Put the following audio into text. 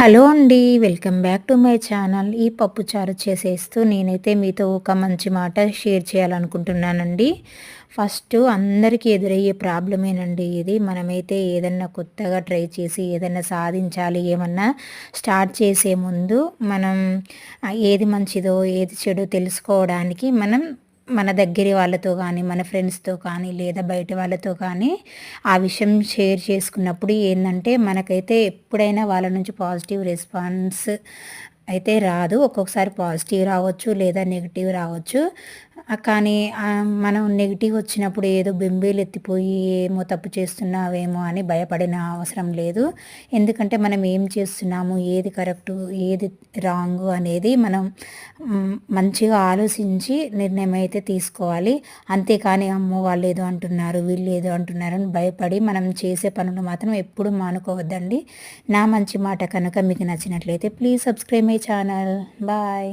Hello అండి welcome back to my channel. ఈ పప్పు చారు చేసేస్తూ నేనైతే మీతో ఒక మంచి మాట షేర్ చేయాలనుకుంటున్నానండి. ఫస్ట్ అందరికీ ఎదురయ్యే ప్రాబ్లమేనండి ఇది. మనమైతే ఏదన్నా కొత్తగా ట్రై చేసి ఏదన్నా సాధించాలి ఏమన్నా స్టార్ట్ చేసే ముందు మనం ఏది మంచిదో ఏది చెడో తెలుసుకోవడానికి మనం మన దగ్గరి వాళ్ళతో కానీ మన ఫ్రెండ్స్తో కానీ లేదా బయట వాళ్ళతో కానీ ఆ విషయం షేర్ చేసుకున్నప్పుడు ఏంటంటే మనకైతే ఎప్పుడైనా వాళ్ళ నుంచి పాజిటివ్ రెస్పాన్స్ అయితే రాదు. ఒక్కొక్కసారి పాజిటివ్ రావచ్చు లేదా నెగిటివ్ రావచ్చు. కానీ మనం నెగిటివ్ వచ్చినప్పుడు ఏదో బెంబేలు ఎత్తిపోయి ఏమో తప్పు చేస్తున్నావేమో అని భయపడిన అవసరం లేదు. ఎందుకంటే మనం ఏం చేస్తున్నాము ఏది కరెక్టు ఏది రాంగ్ అనేది మనం మంచిగా ఆలోచించి నిర్ణయం అయితే తీసుకోవాలి. అంతేకాని అమ్మో వాళ్ళు ఏదో అంటున్నారు వీళ్ళు ఏదో అంటున్నారు అని భయపడి మనం చేసే పనులు మాత్రం ఎప్పుడు మానుకోవద్దండి. నా మంచి మాట కనుక మీకు నచ్చినట్లయితే please subscribe my channel bye